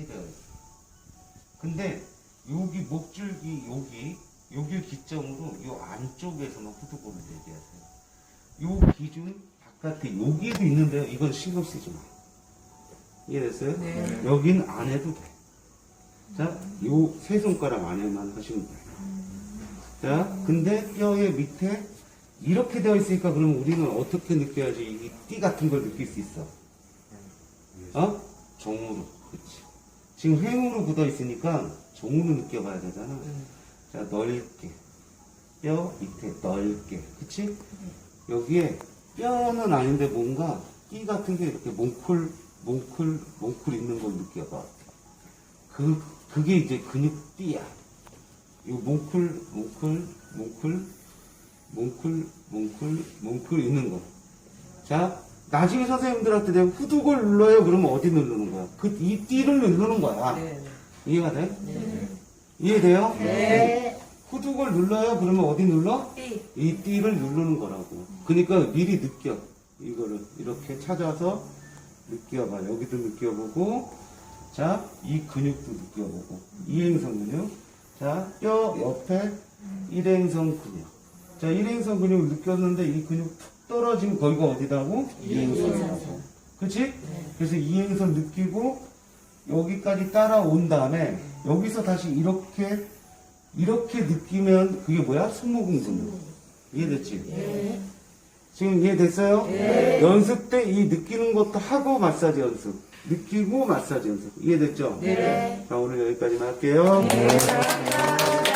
이렇게 되어 있어. 근데 여기 목줄기 여기 여기 기점으로 요 안쪽에서만 후두골을 얘기하세요. 요 기준 바깥에 여기에도 있는데요. 이건 신경 쓰지 마. 이해됐어요? 네. 여긴 안 해도 돼. 자, 요 세 손가락 안에만 하시면 돼요. 자, 근데 뼈의 밑에 이렇게 되어 있으니까 그럼 우리는 어떻게 느껴야지 이 띠 같은 걸 느낄 수 있어? 어? 정으로. 그치. 지금 횡으로 굳어 있으니까 정으로 느껴봐야 되잖아. 자, 넓게. 뼈 밑에 넓게. 그치? 여기에 뼈는 아닌데 뭔가 띠 같은 게 이렇게 몽클, 몽클, 몽클 있는 걸 느껴봐. 그, 그게 이제 근육띠야. 이 몽클, 몽클, 몽클, 몽클, 몽클, 몽클 있는 거. 자, 나중에 선생님들한테 내가 후두골 눌러요. 그러면 어디 누르는 거야? 그, 이 띠를 누르는 거야. 네. 이해가 돼? 네. 이해돼요? 네. 후두골 눌러요? 그러면 어디 눌러? 띠. 이 띠를 누르는 거라고. 그러니까 미리 느껴. 이거를 이렇게 찾아서 느껴봐. 여기도 느껴보고, 자, 이 근육도 느껴보고, 이행성 근육. 자, 뼈 옆에 일행성 근육. 자, 일행성 근육 느꼈는데 이 근육 툭 떨어지면 거기가 어디다고? 이행선이라고. 그치? 그래서 이행선 느끼고, 여기까지 따라온 다음에, 여기서 다시 이렇게, 이렇게 느끼면 그게 뭐야? 승모근 근육. 이해됐지? 네. 지금 이해됐어요? 연습 때 이 느끼는 것도 하고 마사지 연습. 느끼고 마사지 연습. 이해됐죠? 네. 자, 오늘 여기까지만 할게요. 네. 감사합니다.